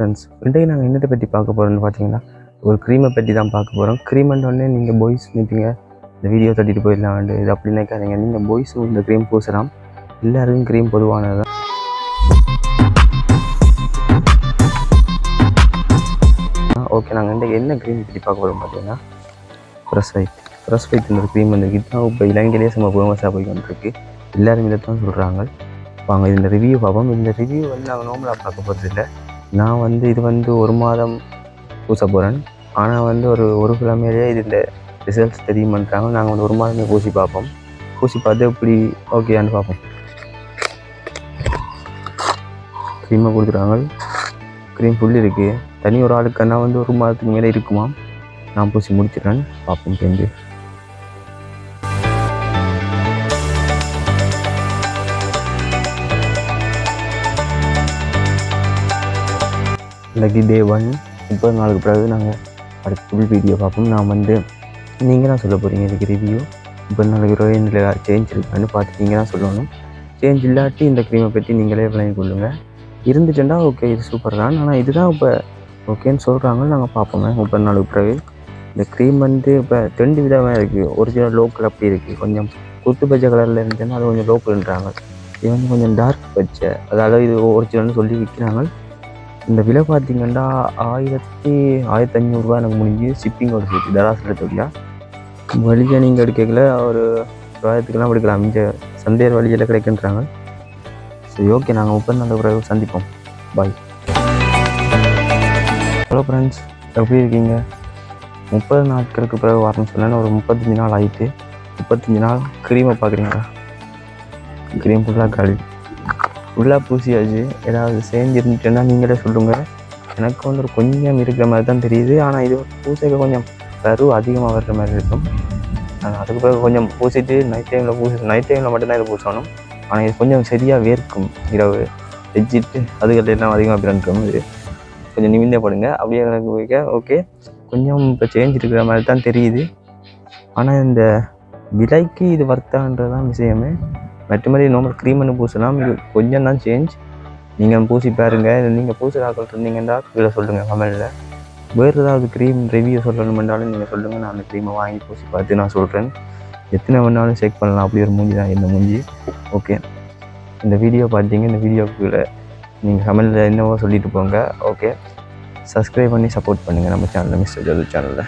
Friends இன்றைக்கு நாங்கள் என்னத்தை பற்றி பார்க்க போகிறோம்னு பார்த்தீங்கன்னா ஒரு க்ரீமை பற்றி தான் பார்க்க போகிறோம் க்ரீம்ன்ற உடனே நீங்கள் பாய்ஸ் நிற்பீங்க இந்த வீடியோ தட்டிட்டு போயிடலாம் இது அப்படி நினைக்காதீங்க. நீங்கள் பாய்ஸும் இந்த க்ரீம் பூசலாம். எல்லாருக்கும் க்ரீம் பொதுவானது தான். ஓகே நாங்கள் இன்றைக்கு என்ன க்ரீம் பற்றி பார்க்க போகிறோம் பார்த்தீங்கன்னா ப்ரெஸ் ஒயிட் ப்ரெஸ் இந்த க்ரீம் வந்து இதுதான் இப்போ இலங்கையிலேயே சும்மா ஃபேமஸாக போய் வந்துருக்கு. எல்லாரும் இதை தான் சொல்கிறாங்க வாங்க இந்த ரிவ்யூ பார்ப்போம். இந்த ரிவ்யூ வந்து நாங்கள் நார்மலாக பார்க்க போகிறது இல்லை நான் வந்து இது வந்து ஒரு மாதம் பூச போகிறேன் ஆனால் வந்து ஒரு ஒரு கிழமையிலேயே இது இந்த ரிசல்ட்ஸ் தெரியுமன்றாங்க. நாங்கள் வந்து ஒரு மாதமே பூசி பார்ப்போம். பூசி பார்த்து எப்படி ஓகேயான்னு பார்ப்போம். க்ரீமை கொடுத்துருவாங்க க்ரீம் ஃபுல் இருக்குது தனி ஒரு ஆளுக்குன்னா வந்து ஒரு மாதத்துக்கு மேலே இருக்குமா? நான் பூசி முடிச்சிடுறேன். பார்ப்போம் தெரிஞ்சு இல்லாட்டி டே ஒன் முப்பது நாளுக்கு பிறகு நாங்கள் அடுத்த ஃபுல் வீடியோ பார்ப்போம். நான் வந்து நீங்கள் தான் சொல்ல போகிறீங்க இதுக்கு ரிவ்யூ முப்பது நாளுக்கு ரோயினில் சேஞ்ச் இருக்கான்னு பார்த்து நீங்கள் தான் சொல்லணும். சேஞ்ச் இல்லாட்டி இந்த க்ரீமை பற்றி நீங்களே விளங்கி கொள்ளுங்கள் இருந்துச்சுன்னா ஓகே இது சூப்பர் தான். ஆனால் இதுதான் இப்போ ஓகேன்னு சொல்கிறாங்க நாங்கள் பார்ப்போங்க முப்பது நாளுக்கு பிறகு இந்த க்ரீம் வந்து இப்போ ரெண்டு விதமாக இருக்குது ஒரிஜினல் லோக்கல் அப்படி இருக்குது கொஞ்சம் குத்து பச்சை கலரில் இருந்துச்சுன்னா அது கொஞ்சம் லோக்கல்ன்றாங்க இது வந்து கொஞ்சம் டார்க் பச்சை. அதாவது இது ஒரிஜினல்னு சொல்லி விற்கிறாங்க இந்த விலை பார்த்தீங்கன்னா ஆயிரத்தி ஆயிரத்தி ஐநூறுரூவா எனக்கு முடிஞ்சு ஷிப்பிங்கோட சேர்த்து தராசில் தொழிலா வழியை. நீங்கள் எடுக்கல ஒரு ஆயிரத்துக்கெல்லாம் எடுக்கலாம் இங்கே சந்தையர் வழியில் கிடைக்கின்றாங்க. சரி ஓகே நாங்கள் முப்பது நாள் பிறகு சந்திப்போம். பாய் ஹலோ ஃப்ரெண்ட்ஸ் எப்படி இருக்கீங்க? முப்பது நாட்களுக்கு பிறகு வரணும்னு சொன்னேன் ஒரு முப்பத்தஞ்சு நாள் ஆயிட்டு முப்பத்தஞ்சு நாள் க்ரீமை பார்க்குறீங்களா? க்ரீம் ஃபுல்லாக கல் ஃபுல்லாக பூசியாச்சு. ஏதாவது சேர்ந்துருந்துச்சுன்னா நீங்களே சொல்லுங்கள் எனக்கு வந்து ஒரு கொஞ்சம் இருக்கிற மாதிரி தான் தெரியுது. ஆனால் இது பூசைக்கு கொஞ்சம் கரு அதிகமாக வர்ற மாதிரி இருக்கும். நான் அதுக்கு பிறகு கொஞ்சம் பூசிட்டு நைட் டைமில் பூசி நைட் டைமில் மட்டும்தான் இது பூசணும். ஆனால் இது கொஞ்சம் சரியாக வேர்க்கும். இரவு வெஜ்ஜிட்டு அதுகள் எல்லாம் அதிகமாக பிறக்கும் இது கொஞ்சம் நிமிந்தே படுங்க. அப்படியே எனக்கு போய்க்க ஓகே கொஞ்சம் இப்போ சேஞ்ச் இருக்கிற மாதிரி தான் தெரியுது. ஆனால் இந்த விலைக்கு இது வர்த்தான்றது தான் விஷயமே. மற்றபடி நார்மல் க்ரீம் பூசலாம் இது கொஞ்சம் தான் சேஞ்ச் நீங்கள் பூசி பாருங்கள் நீங்கள் பூசுகிறாக்கள் இருந்தீங்கன்னா கீழே சொல்லுங்கள் கமெண்டில் வேறு ஏதாவது க்ரீம் ரிவ்யூ சொல்லணுமென்றாலும் நீங்கள் சொல்லுங்கள் நான் அந்த க்ரீமை வாங்கி பூசி பார்த்து நான் சொல்கிறேன் எத்தனை வேணாலும் செக் பண்ணலாம். அப்படி ஒரு மூஞ்சி தான் இந்த மூஞ்சி. ஓகே இந்த வீடியோ பார்த்தீங்க இந்த வீடியோக்குள்ளே நீங்கள் கமெண்டில் என்னவோ சொல்லிட்டு போங்க. ஓகே சப்ஸ்கிரைப் பண்ணி சப்போர்ட் பண்ணுங்கள் நம்ம சேனலில் மிஸ்டர் ஜோது சேனலில்